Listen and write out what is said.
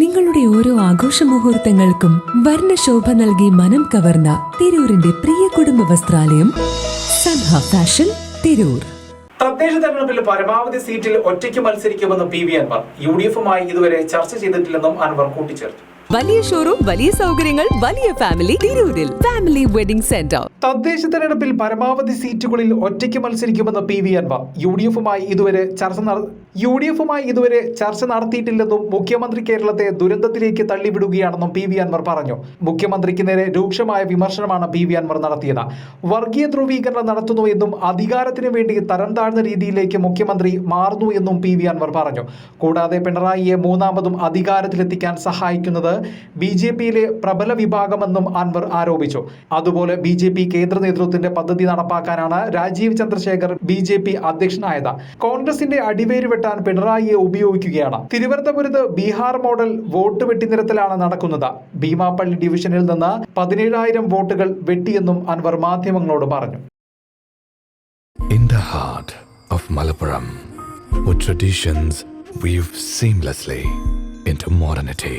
നിങ്ങളുടെ ഓരോ ആഘോഷ മുഹൂർത്തങ്ങൾക്കും വർണശോഭ നൽകി മനം കവർന്ന തിരൂരിന്റെ പ്രിയ കുടുംബ വസ്ത്രാലയം സൻഹ ഫാഷൻ തിരൂർ. തദ്ദേശ തെരഞ്ഞെടുപ്പിൽ പരമാവധി സീറ്റിൽ ഒറ്റയ്ക്ക് മത്സരിക്കുമെന്ന് P V Anvar. U D എഫുമായി ഇതുവരെ ചർച്ച ചെയ്തിട്ടില്ലെന്നും അൻവർ കൂട്ടിച്ചേർത്തു. വലിയ ഷോറൂം വലിയ സൗകര്യങ്ങൾ വലിയ ഫാമിലി തിരൂരിൽ. ഫാമിലി വെഡിംഗ് സെന്റർ തദ്ദേശ തെരഞ്ഞെടുപ്പിൽ പരമാവധി സീറ്റുകളിൽ ഒറ്റയ്ക്ക് മത്സരിക്കുമെന്ന് P V Anvar U D എഫുമായി ഇതുവരെ ചർച്ച യു ഡി എഫുമായി ഇതുവരെ ചർച്ച നടത്തിയിട്ടില്ലെന്നും മുഖ്യമന്ത്രി കേരളത്തെ ദുരന്തത്തിലേക്ക് തള്ളിവിടുകയാണെന്നും പി വി അൻവർ പറഞ്ഞു. മുഖ്യമന്ത്രിക്ക് നേരെ രൂക്ഷമായ വിമർശനമാണ് പി വി അൻവർ നടത്തിയത്. വർഗീയ ധ്രുവീകരണം നടത്തുന്നു എന്നും അധികാരത്തിനു വേണ്ടി തരം താഴ്ന്ന രീതിയിലേക്ക് മുഖ്യമന്ത്രി മാറുന്നു എന്നും പി വി അൻവർ പറഞ്ഞു. കൂടാതെ പിണറായിയെ മൂന്നാമതും അധികാരത്തിലെത്തിക്കാൻ സഹായിക്കുന്നത് ബി ജെ പിയിലെ പ്രബല വിഭാഗമെന്നും അൻവർ ആരോപിച്ചു. അതുപോലെ ബി ജെ പി കേന്ദ്ര നേതൃത്വത്തിന്റെ പദ്ധതി നടപ്പാക്കാനാണ് Rajeev Chandrasekhar B J P അധ്യക്ഷനായത്. കോൺഗ്രസിന്റെ അടിവേര് വെട്ടാൻ പിണറായിയെ ഉപയോഗിക്കുകയാണ്. തിരുവനന്തപുരത്ത് ബീഹാർ മോഡൽ വോട്ട് വെട്ടിനിരത്തലാണ് നടക്കുന്നത്. ഭീമാപ്പള്ളി ഡിവിഷനിൽ നിന്ന് പതിനേഴായിരം വോട്ടുകൾ വെട്ടിയെന്നും അൻവർ മാധ്യമങ്ങളോട് പറഞ്ഞു. Of Malappuram, with traditions weave seamlessly into modernity,